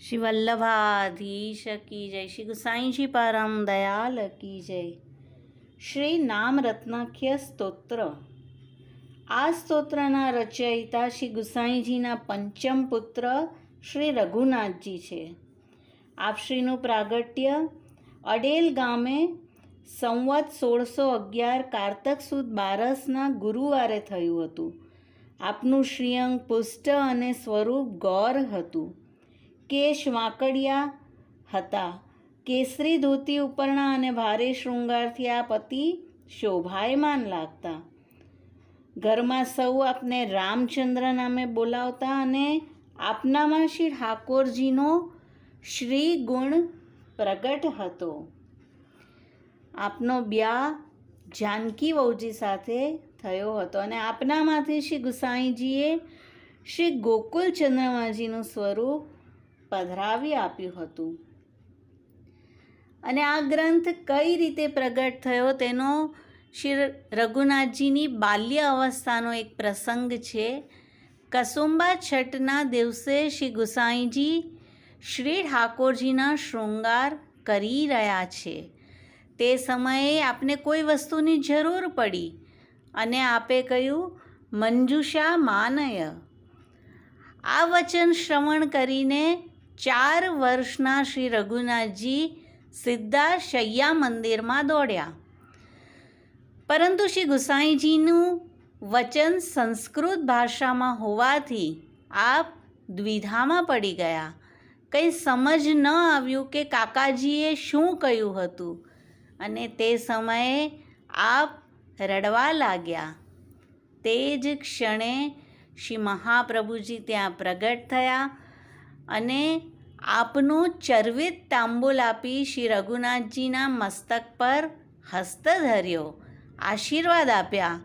શ્રી વલ્લભાધીશ કી જય શ્રી ગુસાઈજી પરમ દયાલ કી જય શ્રી નામ રત્નાખ્ય સ્તોત્ર આ સ્તોત્રના રચયિતા શ્રી ગુસાઈજીના પંચમ પુત્ર શ્રી રઘુનાથજી છે આપશ્રીનું પ્રાગટ્ય અડેલ ગામે સંવત સોળસો અગિયાર કારતક સુદ બારસના ગુરુવારે થયું હતું આપનું શ્રીઅંગ પુષ્ટ અને સ્વરૂપ ગૌર હતું કેશ વાંકડિયા હતા. કેસરી ધોતી ઉપરના અને ભારે શૃંગારથી આ પતિ શોભાયમાન લાગતા. ઘરમાં સૌ આપને રામચંદ્ર નામે બોલાવતા અને આપનામાં શ્રી ઠાકોરજીનો શ્રી ગુણ પ્રગટ હતો. આપનો બ્યા જાનકી વહુજી સાથે થયો હતો અને આપનામાંથી શ્રી ગુસાઈજીએ શ્રી ગોકુલ ચંદ્રમાજીનું સ્વરૂપ પધરાવી આપ્યું હતું. અને આ ગ્રંથ કઈ રીતે પ્રગટ થયો તેનો શ્રી રઘુનાથજીની બાલ્ય અવસ્થાનો એક પ્રસંગ છે. કસુંબા છઠના દિવસે શ્રી ગુસાઈજી શ્રી ઠાકોરજીના શૃંગાર કરી રહ્યા છે. તે સમયે આપને કોઈ વસ્તુની જરૂર પડી અને આપે કહ્યું, મંજુષા માનય. આ વચન શ્રવણ કરીને ચાર વર્ષના શ્રી રઘુનાથજી સીધા શૈયા મંદિરમાં દોડ્યા. પરંતુ શ્રી ગુસાઈજીનું વચન સંસ્કૃત ભાષામાં હોવાથી આપ દ્વિધામાં પડી ગયા. કંઈ સમજ ન આવ્યું કે કાકાજીએ શું કહ્યું હતું અને તે સમયે આપ રડવા લાગ્યા. તે જ ક્ષણે શ્રી મહાપ્રભુજી ત્યાં પ્રગટ થયા અને આપનું ચર્વિત તાંબુલ આપી શ્રી રઘુનાથજીના મસ્તક પર હસ્ત ધર્યો. આશીર્વાદ આપ્યા.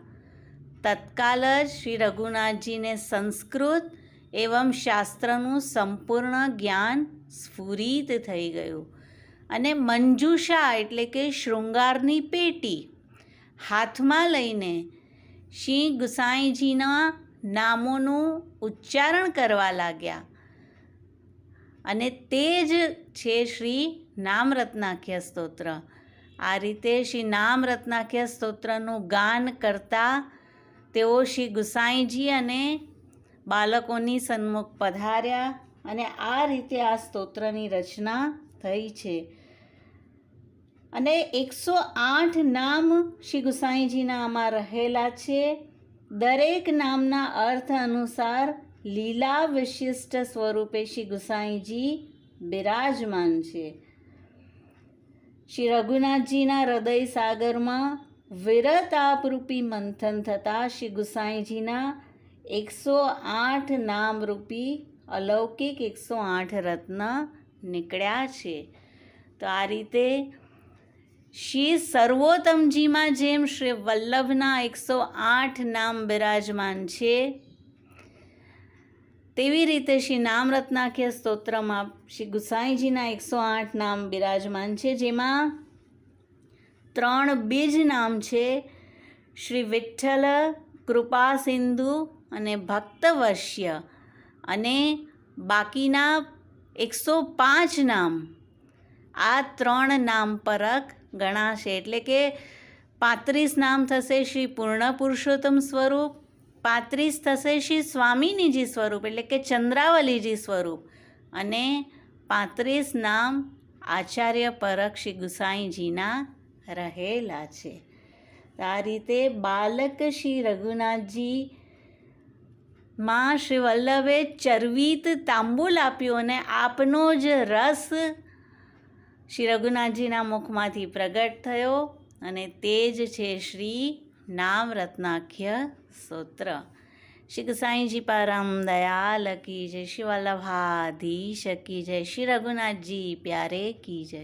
તત્કાલ જ શ્રી રઘુનાથજીને સંસ્કૃત એવં શાસ્ત્રનું સંપૂર્ણ જ્ઞાન સ્ફુરિત થઈ ગયું. અને મંજુષા એટલે કે શૃંગારની પેટી હાથમાં લઈને શ્રી ગુસાઈજીના નામોનું ઉચ્ચારણ કરવા લાગ્યા. અને તે જ છે શ્રી નામરત્નાખ્ય સ્તોત્ર. આ રીતે શ્રી નામરત્નાખ્ય સ્તોત્રનું ગાન કરતા તેઓ શ્રી ગુસાઈજી અને બાળકોની સન્મુખ પધાર્યા અને આ રીતે આ સ્તોત્રની રચના થઈ છે. અને એકસો આઠ નામ શ્રી ગુસાઈજીના આમાં રહેલા છે. દરેક નામના અર્થ અનુસાર લીલા વિશિષ્ટ સ્વરૂપે શ્રી ગુસાઈજી બિરાજમાન છે. શ્રી રઘુનાથજીના હૃદય સાગરમાં વિરત આપરૂપી મંથન થતાં શ્રી ગુસાઈજીના એકસો આઠ નામરૂપી અલૌકિક એકસો આઠ રત્ન નીકળ્યા છે. તો આ રીતે શ્રી સર્વોત્તમજીમાં જેમ શ્રી વલ્લભના એકસો આઠ નામ બિરાજમાન છે તેવી રીતે શ્રી નામરત્નાખ્ય સ્તોત્રમાં શ્રી ગુસાઈજીના એકસો આઠ નામ બિરાજમાન છે, જેમાં ત્રણ બીજ નામ છે, શ્રી વિઠ્ઠલ કૃપા સિંધુ અને ભક્તવશ્ય. અને બાકીના એકસો પાંચ નામ, આ ત્રણ નામ પરક ગણાશે. એટલે કે પાંત્રીસ નામ થશે શ્રી પૂર્ણ પુરુષોત્તમ સ્વરૂપ પાંત્રીસ થશે શ્રી સ્વામિનીજી સ્વરૂપ, એટલે કે ચંદ્રાવલીજી સ્વરૂપ. અને પાંત્રીસ નામ આચાર્ય પરખ શ્રી ગુસાઈજીના રહેલા છે. આ રીતે બાલક શ્રી રઘુનાથજી માં શ્રી વલ્લભે ચરવિત તાંબુલ આપ્યું અને આપનો જ રસ શ્રી રઘુનાથજીના મુખમાંથી પ્રગટ થયો અને તે જ છે શ્રી નામ રત્નાખ્ય સૂત્ર શ્રી ગુસાઈજી પરમ દયાલ કી જય શ્રી વલ્લભાધીશ કી જય શ્રી રઘુનાથજી પ્યારે કી જય